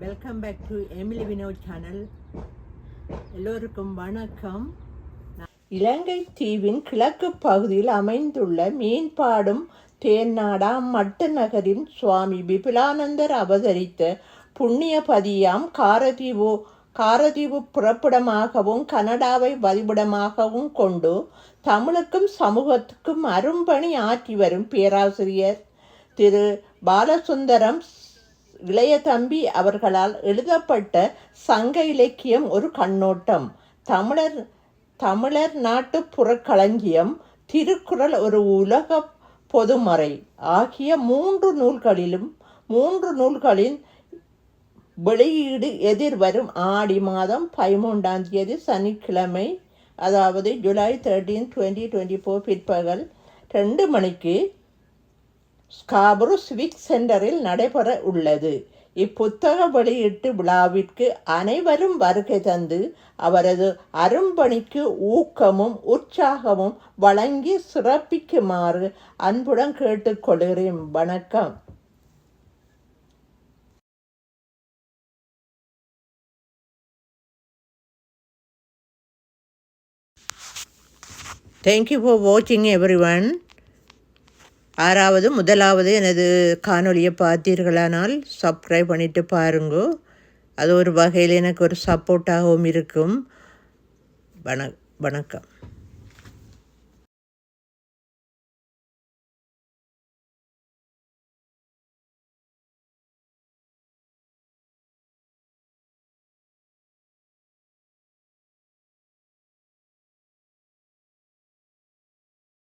Welcome back to Emily Vinoth channel எல்லோருக்கும் வணக்கம். இலங்கை தீவின் கிழக்கு பகுதியில் அமைந்துள்ள மீன்பாடும் தேன்னாடா மட்டு நகரின் சுவாமி விபுலானந்தர் அவதரித்த புண்ணியபதியாம் காரதீவு காரதீவு புறப்படமாகவும் கனடாவை வதிவிடமாகவும் கொண்டு தமிழுக்கும் சமூகத்துக்கும் அரும்பணி ஆற்றி வரும் பேராசிரியர் திரு பாலசுந்தரம் இளைய தம்பி அவர்களால் எழுதப்பட்ட சங்க இலக்கியம் ஒரு கண்ணோட்டம். தமிழர் தமிழர் நாட்டு புறக்களஞ்சியம் திருக்குறள் ஒரு உலக பொதுமறை ஆகிய மூன்று நூல்களிலும் மூன்று நூல்களின் வெளியீடு எதிர்வரும் ஆடி மாதம் பதிமூன்றாம் தேதி சனிக்கிழமை அதாவது July thirteen twenty twenty four பிற்பகல் ரெண்டு மணிக்கு ஸ்காபரு சிவிக் சென்டரில் நடைபெற உள்ளது. இப்புத்தக வெளியீட்டு விழாவிற்கு அனைவரும் வருகை தந்து அவரது அரும்பணிக்கு ஊக்கமும் உற்சாகமும் வழங்கி சிறப்பிக்குமாறு அன்புடன் கேட்டுக்கொள்கிறேன். வணக்கம். தேங்க்யூ ஃபார் வாட்சிங் எவ்ரி ஒன் ஆறாவது முதலாவது எனது காணொலியை பார்த்தீர்களானால் சப்ஸ்கிரைப் பண்ணிவிட்டு பாருங்கோ. அது ஒரு வகையில் எனக்கு ஒரு சப்போர்ட்டாகவும் இருக்கும். வண வணக்கம்.